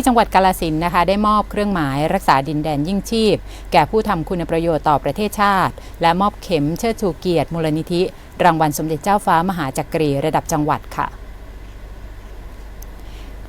ที่จังหวัดกาลสินนะคะ ได้มอบเครื่องหมายรักษาดินแดนยิ่งชีพ แก่ผู้ทำคุณประโยชน์ต่อประเทศชาติ และมอบเข็มเชิดชูเกียรติมูลนิธิ รางวัลสมเด็จเจ้าฟ้ามหาจักรีระดับจังหวัดค่ะ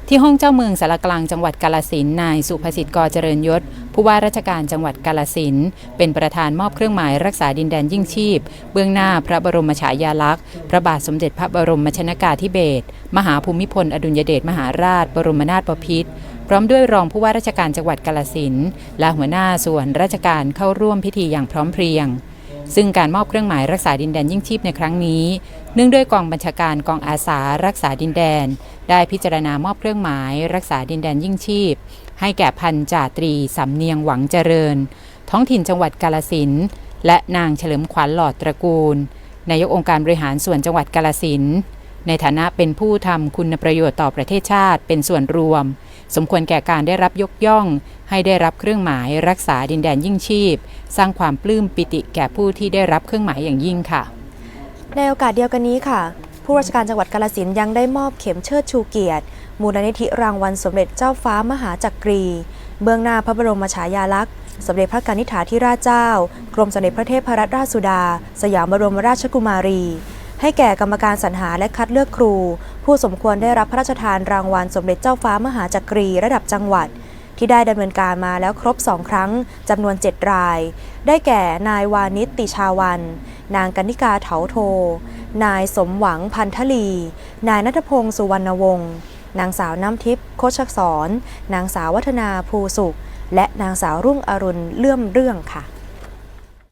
ที่ห้องเจ้าเมืองสารกลางจังหวัดกาลสินนายสุภสิทธิ์กอเจริญยศ ผู้ว่าราชการจังหวัดกาลสินเป็นประธานมอบเครื่องหมายรักษาดินแดนยิ่งชีพ เบื้องหน้าพระบรมฉายาลักษณ์ พระบาทสมเด็จพระบรมชนากาธิเบศรมหาภูมิพล อดุลยเดชมหาราช บรมนาถบพิตรพร้อมด้วยรองผู้ว่าราชการจังหวัดกาลสินและหัวหน้าส่วนราชการเข้าร่วมพิธีอย่างพร้อมเพรียง ซึ่งการมอบเครื่องหมายรักษาดินแดนยิ่งชีพในครั้งนี้ เนื่องด้วยกองบัญชาการกองอาสารักษาดินแดน ได้พิจารณามอบเครื่องหมายรักษาดินแดนยิ่งชีพ ให้แก่พันจ่าตรีสำเนียงหวังเจริญ ท้องถิ่นจังหวัดกาลสินและนางเฉลิมขวัญหลอดตระกูลนายกองค์การบริหารส่วนจังหวัดกาลสินในฐานะเป็นผู้ทำคุณประโยชน์ต่อประเทศชาติเป็นส่วนรวม สมควรแก่การได้รับยกย่อง ให้ได้รับเครื่องหมายรักษาดินแดนยิ่งชีพ สร้างความปลื้มปิติแก่ผู้ที่ได้รับเครื่องหมายอย่างยิ่งค่ะ ในโอกาสเดียวกันนี้ค่ะ ผู้ราชการจังหวัดกาลสินยังได้มอบเข็มเชิดชูเกียรติ มูลนิธิรางวัลสมเด็จเจ้าฟ้ามหาจักรี เบื้องหน้าพระบรมฉายาลักษณ์สมเด็จพระกนิษฐาธิราชเจ้า กรมสมเด็จพระเทพรัตนราชสุดา สยามบรมราชกุมารี ให้แก่กรรมการสรรหาและคัดเลือกครู ผู้สมควรได้รับพระราชทานรางวัลสมเด็จเจ้าฟ้ามหาจักรีระดับจังหวัด ที่ได้ดำเนินการมาแล้วครบ2ครั้งจำนวน 7 ราย ได้แก่นายวานิตติชาวัน นางกนิกาเถาโท นายสมหวังพันธลี นายนัทพงศ์สุวรรณวงศ์นางสาวน้ำทิพย์โคชสอนนางสาววัฒนาภูสุข และนางสาวรุ่งอรุณเลื่อมเรื่องค่ะ